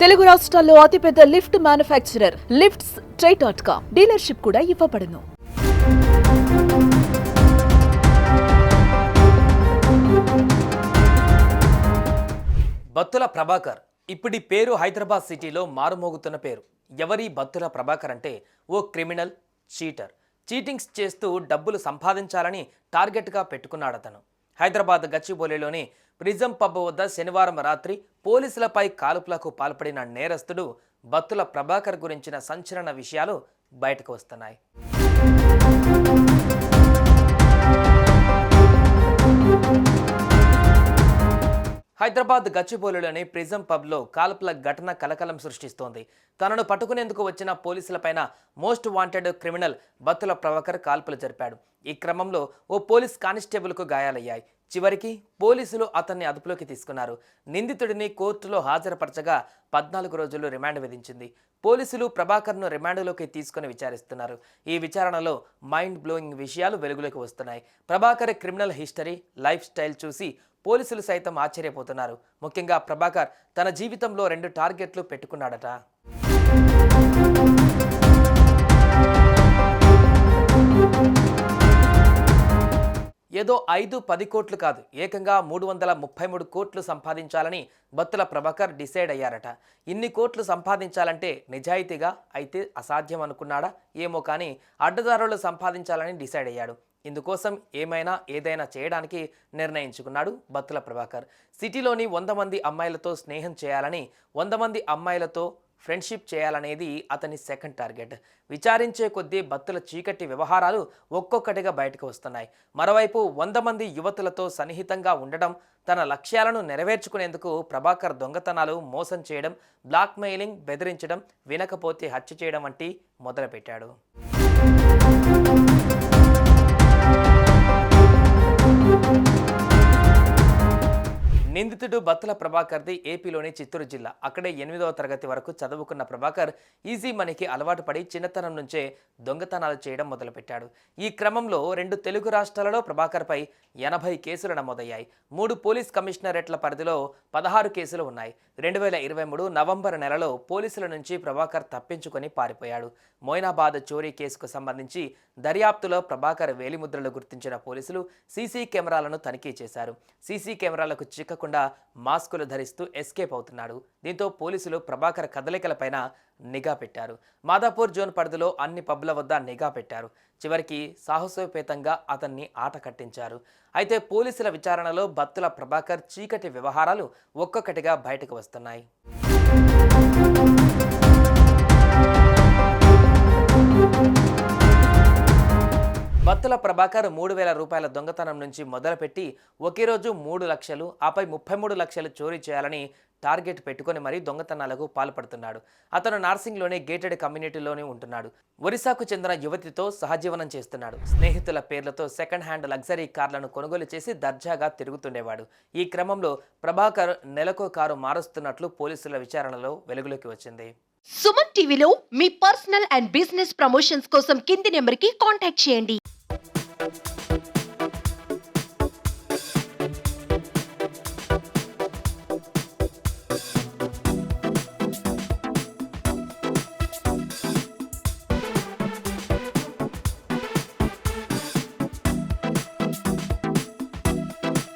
తెలుగు రాష్ట్రాల్లో అతిపెద్ద lift manufacturer lifts try dot com dealership కూడా ఇవ్వబడును. బత్తుల ప్రభాకర్ ఇప్పటి పేరు హైదరాబాద్ సిటీలో మారుమోగుతున్న పేరు. ఎవరి బత్తుల ప్రభాకర్ అంటే ఓ క్రిమినల్ చీటర్. చీటింగ్స్ చేస్తూ డబ్బులు సంపాదించాలని టార్గెట్గా పెట్టుకున్నాడతను. హైదరాబాద్ గచ్చిబౌలిలోని ప్రిజం పబ్ వద్ద శనివారం రాత్రి పోలీసులపై కాల్పులకు పాల్పడిన నేరస్తుడు బత్తుల ప్రభాకర్ గురించిన సంచలన విషయాలు బయటకు వస్తున్నాయి. హైదరాబాద్ గచ్చిబౌలిలోని ప్రిజం పబ్లో కాల్పుల ఘటన కలకలం సృష్టిస్తోంది. తనను పట్టుకునేందుకు వచ్చిన పోలీసులపైన most wanted criminal Battula Prabhakar కాల్పులు జరిపాడు. ఈ క్రమంలో ఓ పోలీస్ కానిస్టేబుల్కు గాయాలయ్యాయి. చివరికి పోలీసులు అతన్ని అదుపులోకి తీసుకున్నారు. నిందితుడిని కోర్టులో హాజరుపరచగా పద్నాలుగు రోజులు రిమాండ్ విధించింది. పోలీసులు ప్రభాకర్ను రిమాండ్లోకి తీసుకుని విచారిస్తున్నారు. ఈ విచారణలో మైండ్ బ్లోయింగ్ విషయాలు వెలుగులోకి వస్తున్నాయి. Prabhakar criminal history life style చూసి పోలీసులు సైతం ఆశ్చర్యపోతున్నారు. ముఖ్యంగా ప్రభాకర్ తన జీవితంలో రెండు టార్గెట్లు పెట్టుకున్నాడట. ఏదో ఐదు పది కోట్లు కాదు ఏకంగా మూడు వందల ముప్పై మూడు కోట్లు సంపాదించాలని బత్తుల ప్రభాకర్ డిసైడ్ అయ్యారట. ఇన్ని కోట్లు సంపాదించాలంటే నిజాయితీగా అయితే అసాధ్యం అనుకున్నాడా? ఏమో కానీ అడ్డదారులు సంపాదించాలని డిసైడ్ అయ్యాడు. ఇందుకోసం ఏమైనా ఏదైనా చేయడానికి నిర్ణయించుకున్నాడు బత్తుల ప్రభాకర్. సిటీలోని వంద మంది అమ్మాయిలతో స్నేహం చేయాలని వంద మంది అమ్మాయిలతో ఫ్రెండ్షిప్ చేయాలనేది అతని సెకండ్ టార్గెట్. విచారించే కొద్దీ భక్తుల చీకటి వ్యవహారాలు ఒక్కొక్కటిగా బయటకు వస్తున్నాయి. మరోవైపు వంద మంది యువతులతో సన్నిహితంగా ఉండడం తన లక్ష్యాలను నెరవేర్చుకునేందుకు ప్రభాకర్ దొంగతనాలు మోసం చేయడం బ్లాక్మెయిలింగ్ బెదిరించడం వినకపోతే హత్య చేయడం వంటి మొదలుపెట్టాడు. నిందితుడు బత్తుల ప్రభాకర్ది ఏపీలోని చిత్తూరు జిల్లా. అక్కడే ఎనిమిదవ తరగతి వరకు చదువుకున్న ప్రభాకర్ ఈజీ మనీకి అలవాటు పడి చిన్నతనం నుంచే దొంగతనాలు చేయడం మొదలుపెట్టాడు. ఈ క్రమంలో రెండు తెలుగు రాష్ట్రాలలో ప్రభాకర్పై ఎనభై కేసులు నమోదయ్యాయి. మూడు పోలీస్ కమిషనరేట్ల పరిధిలో పదహారు కేసులు ఉన్నాయి. రెండు వేల ఇరవై మూడు నవంబర్ నెలలో పోలీసుల నుంచి ప్రభాకర్ తప్పించుకొని పారిపోయాడు. మోయినాబాద్ చోరీ కేసుకు సంబంధించి దర్యాప్తులో ప్రభాకర్ వేలిముద్రలు గుర్తించిన పోలీసులు సీసీ కెమెరాలను తనిఖీ చేశారు. సీసీ కెమెరాలకు చిక్కకుండా మాస్కులు ధరిస్తూ ఎస్కేప్ అవుతున్నాడు. దీంతో పోలీసులు ప్రభాకర్ కదలికలపైన నిఘా పెట్టారు. మాదాపూర్ జోన్ పరిధిలో అన్ని పబ్ల వద్ద నిఘా పెట్టారు. చివరికి సాహసోపేతంగా అతన్ని ఆట కట్టించారు. అయితే పోలీసుల విచారణలో బత్తుల ప్రభాకర్ చీకటి వ్యవహారాలు ఒక్కొక్కటిగా బయటకు వస్తున్నాయి. బత్తుల ప్రభాకర్ మూడు వేల రూపాయల దొంగతనం నుంచి మొదలుపెట్టి ఒకే రోజు మూడు లక్షలు ఆపై ముప్పై మూడు లక్షలు చోరీ చేయాలని టార్గెట్ పెట్టుకొని మరీ దొంగతనాలకు పాల్పడుతున్నాడు. అతను నార్సింగ్లోనే గేటెడ్ కమ్యూనిటీలోనే ఉంటున్నాడు. ఒరిస్సాకు చెందిన యువతితో సహజీవనం చేస్తున్నాడు. స్నేహితుల పేర్లతో సెకండ్ హ్యాండ్ లగ్జరీ కార్లను కొనుగోలు చేసి దర్జాగా తిరుగుతుండేవాడు. ఈ క్రమంలో ప్రభాకర్ నెలకో కారు మారుస్తున్నట్లు పోలీసుల విచారణలో వెలుగులోకి వచ్చింది. సుమన్ టీవీలో మీ పర్సనల్ అండ్ బిజినెస్ ప్రమోషన్స్ కోసం కింది నెంబర్కి కాంటాక్ట్ చేయండి.